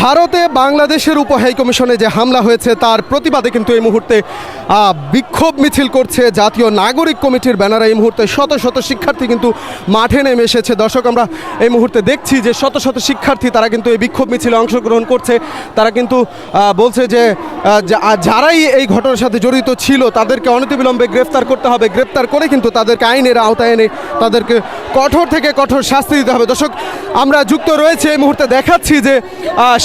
ভারতে বাংলাদেশের উপ হাই কমিশনে যে হামলা হয়েছে, তার প্রতিবাদে কিন্তু এই মুহূর্তে বিক্ষোভ মিছিল করছে জাতীয় নাগরিক কমিটির ব্যানারে। এই মুহূর্তে শত শত শিক্ষার্থী কিন্তু মাঠে নেমে এসেছে। দর্শক, আমরা এই মুহূর্তে দেখছি যে শত শত শিক্ষার্থী, তারা কিন্তু এই বিক্ষোভ মিছিলে অংশগ্রহণ করছে। তারা কিন্তু বলছে যে যারাই এই ঘটনার সাথে জড়িত ছিল, তাদেরকে অনতিবিলম্বে গ্রেফতার করতে হবে। গ্রেফতার করে কিন্তু তাদেরকে আইনের আওতায় এনে তাদেরকে কঠোর থেকে কঠোর শাস্তি দিতে হবে। দর্শক, আমরা যুক্ত রয়েছে এই মুহূর্তে দেখাচ্ছি যে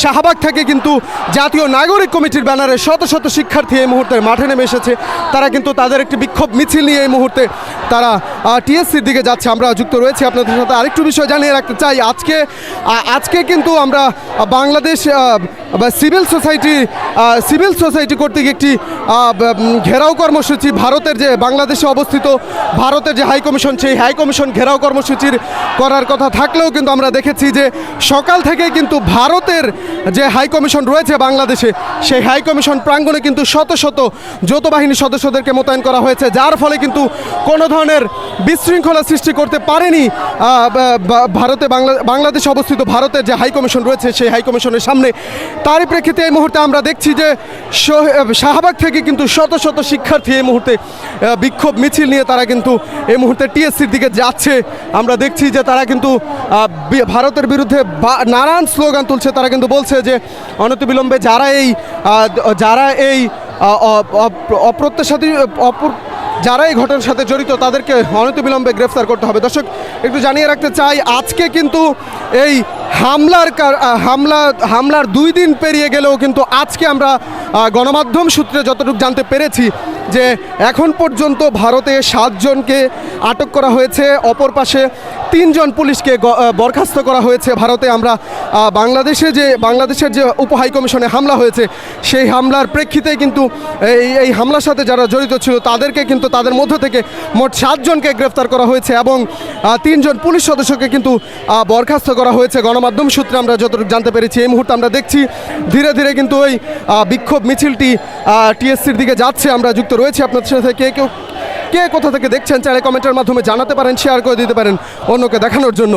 শাহবাগ থেকে কিন্তু জাতীয় নাগরিক কমিটির ব্যানারে শত শত শিক্ষার্থী এই মুহূর্তে মাঠে নেমে এসেছে। তারা কিন্তু তাদের একটি বিক্ষোভ মিছিল নিয়ে এই মুহূর্তে তারা টিএসসির দিকে যাচ্ছে। আমরা যুক্ত রয়েছি আপনাদের সাথে আরেকটু বিষয় জানিয়ে রাখতে চাই। আজকে আজকে কিন্তু আমরা বাংলাদেশ বা সিভিল সোসাইটি সিভিল সোসাইটি কর্তৃক একটি ঘেরাও কর্মসূচি ভারতের যে, বাংলাদেশে অবস্থিত, ভারতের যে হাই কমিশন, সেই হাই কমিশন ঘেরাও কর্মসূচির করার কথা থাকলেও কিন্তু আমরা দেখেছি যে, সকাল থেকে কিন্তু ভারতের যে হাই কমিশন রয়েছে বাংলাদেশে, সেই হাই কমিশন প্রাঙ্গণে কিন্তু শত শত যৌথ বাহিনীর সদস্যদেরকে মোতায়েন করা হয়েছে, যার ফলে কিন্তু কোনো ধরনের বিশৃঙ্খলা সৃষ্টি করতে পারেনি ভারতে বাংলা, বাংলাদেশে অবস্থিত ভারতের যে হাই কমিশন রয়েছে, সেই হাই কমিশনের সামনে। তারই প্রেক্ষিতে এই মুহূর্তে আমরা দেখছি যে শাহবাগ থেকে কিন্তু শত শত শিক্ষার্থী এই মুহূর্তে বিক্ষোভ মিছিল নিয়ে তারা কিন্তু এই মুহূর্তে টিএসসির দিকে যাচ্ছে। আমরা দেখছি যে তারা কিন্তু ভারতের বিরুদ্ধে নানান স্লোগান তুলছে। তারা কিন্তু বলছে যে অনতিবিলম্বে যারা এই যারা এই অপ্রত্যাশিত অপর যারা এই ঘটনার সাথে জড়িত, তাদেরকে অনতিবিলম্বে গ্রেফতার করতে হবে। দর্শক, একটু জানিয়ে রাখতে চাই, আজকে কিন্তু এই হামলার হামলা, হামলার দুই দিন পেরিয়ে গেলেও কিন্তু আজকে আমরা গণমাধ্যম সূত্রে যতটুকু জানতে পেরেছি যে এখন পর্যন্ত ভারতে সাতজনকে আটক করা হয়েছে, অপর পাশে তিনজন পুলিশকে বরখাস্ত করা হয়েছে ভারতে। আমরা বাংলাদেশে যে, বাংলাদেশের যে উপ হাই কমিশনে হামলা হয়েছে, সেই হামলার প্রেক্ষিতে কিন্তু এই এই হামলার সাথে যারা জড়িত ছিল, তাদেরকে কিন্তু তাদের মধ্য থেকে মোট সাতজনকে গ্রেফতার করা হয়েছে এবং তিনজন পুলিশ সদস্যকে কিন্তু বরখাস্ত করা হয়েছে। গণমাধ্যম সূত্রে আমরা যতটুকু জানতে পেরেছি, এই মুহূর্তে আমরা দেখছি ধীরে ধীরে কিন্তু ওই বিক্ষোভ মিছিলটি টিএসসির দিকে যাচ্ছে। আমরা যুক্ত রয়েছি আপনাদের সাথে। কে কেউ কে কোথা থেকে দেখছেন? চাইলে কমেন্টের মাধ্যমে জানাতে পারেন শেয়ার করে দিতে পারেন অন্যকে দেখানোর জন্য।